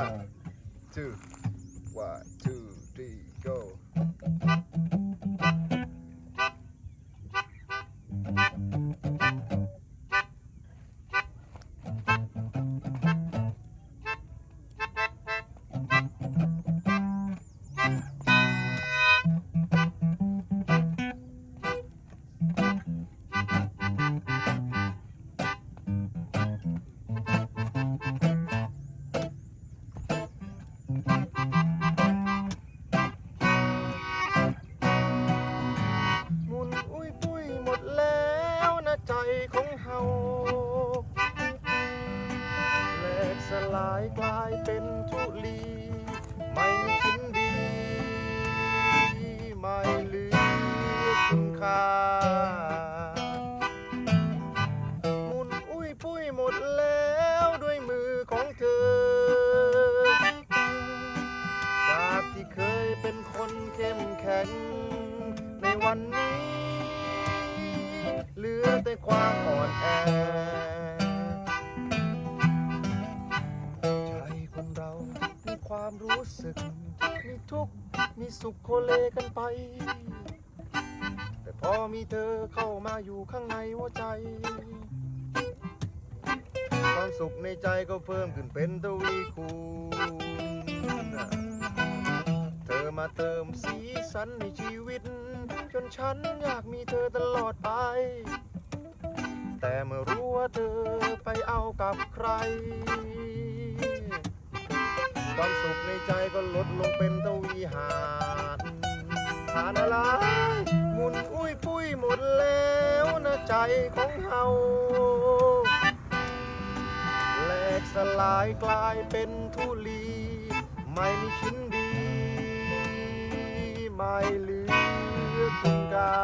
One, two, one. มุนอุ้ยปุ้ยหมดแล้วนะใจของเฮาแหลกสลายกลายเป็นทุลีไม่ชิ้นดี ไม่เหลือคุณค่า สึก มีทุกข์มีสุขโคเลกันไป แต่พอมีเธอเข้ามาอยู่ข้างในหัวใจ ความสุขในใจก็เพิ่มขึ้นเป็นทวีคูณ เธอมาเติมสีสันในชีวิต จนฉันอยากมีเธอตลอดไป แต่เมื่อรู้ว่าเธอไปเอากับใคร ความสุขในใจก็ลดลงเป็นทวีหารหารอะไรหมุนอุ้ยปุ้ยหมดแล้วนะใจของเฮาแหลกสลายกลายเป็นทุลี ไม่มีชิ้นดี ไม่เหลือคุณค่า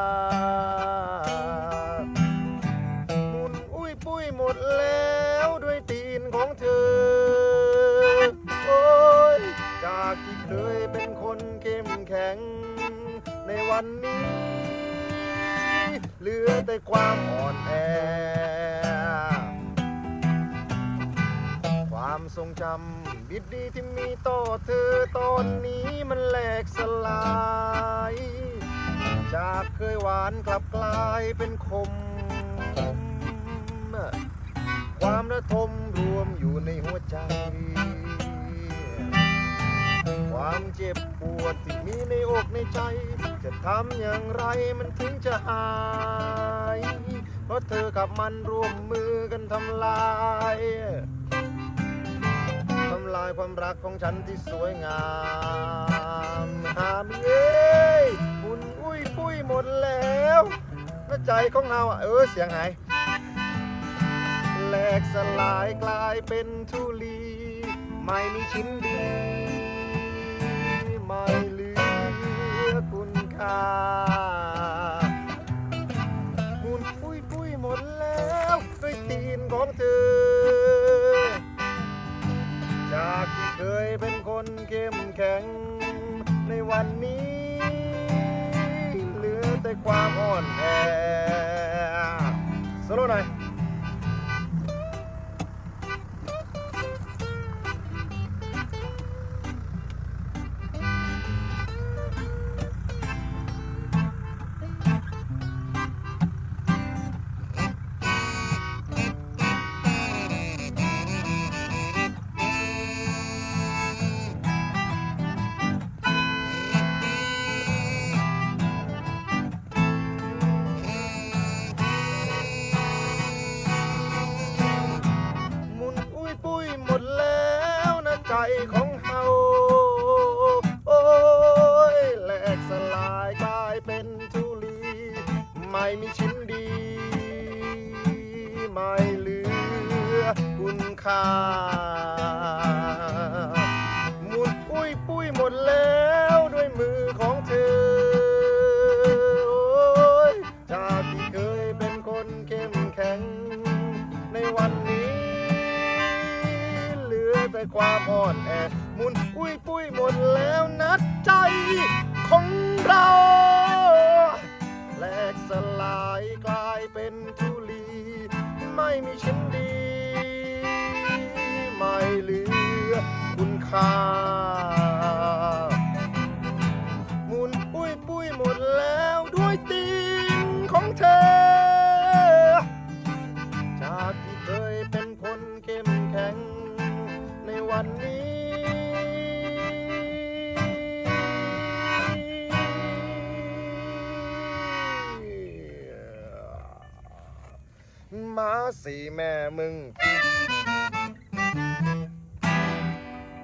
ลือแต่ความอ่อนแอ ความทรงจำบิดดีที่มีต่อเธอตอนนี้มันแหลกสลาย จากเคยหวานกลับกลายเป็นคม ความระทมรวมอยู่ในหัวใจ เจ็บปวดที่มีในอกในใจ จะทำอย่างไรมันถึงจะหาย เพราะเธอกับมันร่วมมือกันทำลายทำลายความรักของฉันที่สวยงามหามเย้ยบุญอุ้ยปุ้ยหมดแล้วแล้วใจของเราอะเออเสียงหายแหลกสลายกลายเป็นทุลี ไม่มีชิ้นดีาบุญปุ้ยปุ้ยหมดแล้วด้วยตีนของเธอ จากที่เคยเป็นคนเข้มแข็ง ในวันนี้ เหลือแต่ความอ่อนแอสโลว์หน่อย ของ ความอ่อนแอมุนอุ้ยปุ้ยหมดแล้วนะใจของเราแหลกสลายกลายเป็นทุลี ไม่มีชิ้นดี ไม่เหลือคุณค่า มาสิแม่มึง